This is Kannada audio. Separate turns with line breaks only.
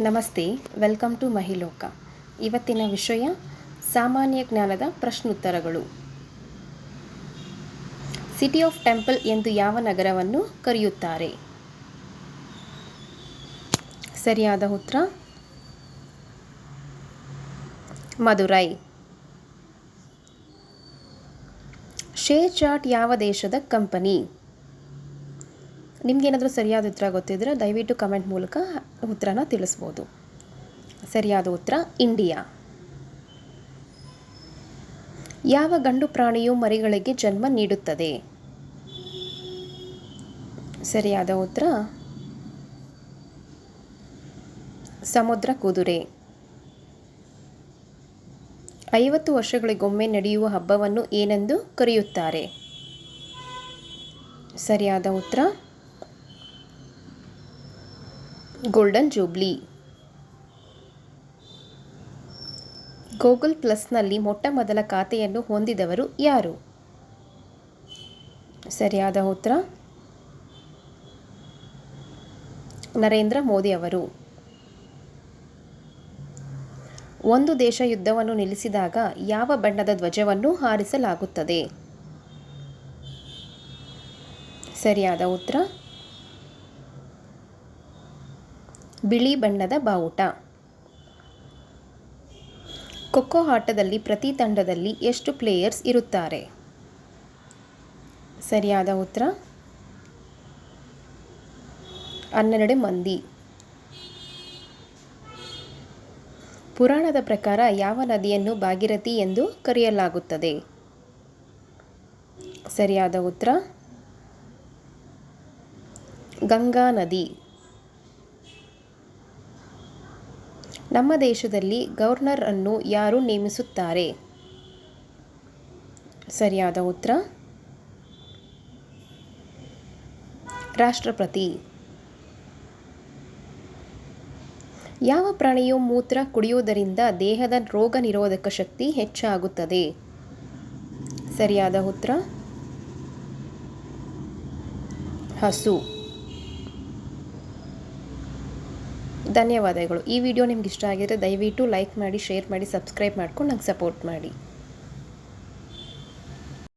ನಮಸ್ತೆ, ವೆಲ್ಕಮ್ ಟು ಮಹಿಲೋಕ. ಇವತ್ತಿನ ವಿಷಯ, ಸಾಮಾನ್ಯ ಜ್ಞಾನದ ಪ್ರಶ್ನೋತ್ತರಗಳು. ಸಿಟಿ ಆಫ್ ಟೆಂಪಲ್ ಎಂದು ಯಾವ ನಗರವನ್ನು ಕರೆಯುತ್ತಾರೆ? ಸರಿಯಾದ ಉತ್ತರ? ಮಧುರೈ ಶೇರ್ ಚಾಟ್ ಯಾವ ದೇಶದ ಕಂಪನಿ? ನಿಮಗೇನಾದರೂ ಸರಿಯಾದ ಉತ್ತರ ಗೊತ್ತಿದ್ದರೆ ದಯವಿಟ್ಟು ಕಮೆಂಟ್ ಮೂಲಕ ಉತ್ತರನ ತಿಳಿಸ್ಬೋದು. ಸರಿಯಾದ ಉತ್ತರ ಇಂಡಿಯಾ ಯಾವ ಗಂಡು ಪ್ರಾಣಿಯು ಮರಿಗಳಿಗೆ ಜನ್ಮ ನೀಡುತ್ತದೆ? ಸರಿಯಾದ ಉತ್ತರ, ಸಮುದ್ರ ಕುದುರೆ. ಐವತ್ತು ವರ್ಷಗಳಿಗೊಮ್ಮೆ ನಡೆಯುವ ಹಬ್ಬವನ್ನು ಏನೆಂದು ಕರೆಯುತ್ತಾರೆ? ಸರಿಯಾದ ಉತ್ತರ ಗೋಲ್ಡನ್ ಜೂಬ್ಲಿ ಗೂಗಲ್ ಪ್ಲಸ್ನಲ್ಲಿ ಮೊಟ್ಟ ಮೊದಲ ಖಾತೆಯನ್ನು ಹೊಂದಿದವರು ಯಾರು? ಸರಿಯಾದ ಉತ್ತರ? ನರೇಂದ್ರ ಮೋದಿ ಅವರು. ಒಂದು ದೇಶ ಯುದ್ಧವನ್ನು ನಿಲ್ಲಿಸಿದಾಗ ಯಾವ ಬಣ್ಣದ ಧ್ವಜವನ್ನು ಹಾರಿಸಲಾಗುತ್ತದೆ? ಸರಿಯಾದ ಉತ್ತರ? ಬಿಳಿ ಬಣ್ಣದ ಬಾವುಟ. ಖೋಖೋ ಆಟದಲ್ಲಿ ಪ್ರತಿ ತಂಡದಲ್ಲಿ ಎಷ್ಟು ಪ್ಲೇಯರ್ಸ್ ಇರುತ್ತಾರೆ? ಸರಿಯಾದ ಉತ್ತರ? ಹನ್ನೆರಡು ಮಂದಿ. ಪುರಾಣದ ಪ್ರಕಾರ ಯಾವ ನದಿಯನ್ನು ಭಾಗಿರಥಿ ಎಂದು ಕರೆಯಲಾಗುತ್ತದೆ? ಸರಿಯಾದ ಉತ್ತರ? ಗಂಗಾ ನದಿ. ನಮ್ಮ ದೇಶದಲ್ಲಿ ಗವರ್ನರ್ ಅನ್ನು ಯಾರು ನೇಮಿಸುತ್ತಾರೆ? ಸರಿಯಾದ ಉತ್ತರ? ರಾಷ್ಟ್ರಪತಿ. ಯಾವ ಪ್ರಾಣಿಯು ಮೂತ್ರ ಕುಡಿಯುವುದರಿಂದ ದೇಹದ ರೋಗ ನಿರೋಧಕ ಶಕ್ತಿ ಹೆಚ್ಚಾಗುತ್ತದೆ? ಸರಿಯಾದ ಉತ್ತರ? ಹಸು. ಧನ್ಯವಾದಗಳು. ಈ ವಿಡಿಯೋ ನಿಮ್ಗೆ ಇಷ್ಟ ಆಗಿದ್ರೆ ದಯವಿಟ್ಟು ಲೈಕ್ ಮಾಡಿ ಶೇರ್ ಮಾಡಿ ಸಬ್ಸ್ಕ್ರೈಬ್ ಮಾಡ್ಕೊಂಡು ನಂಗೆ ಸಪೋರ್ಟ್ ಮಾಡಿ.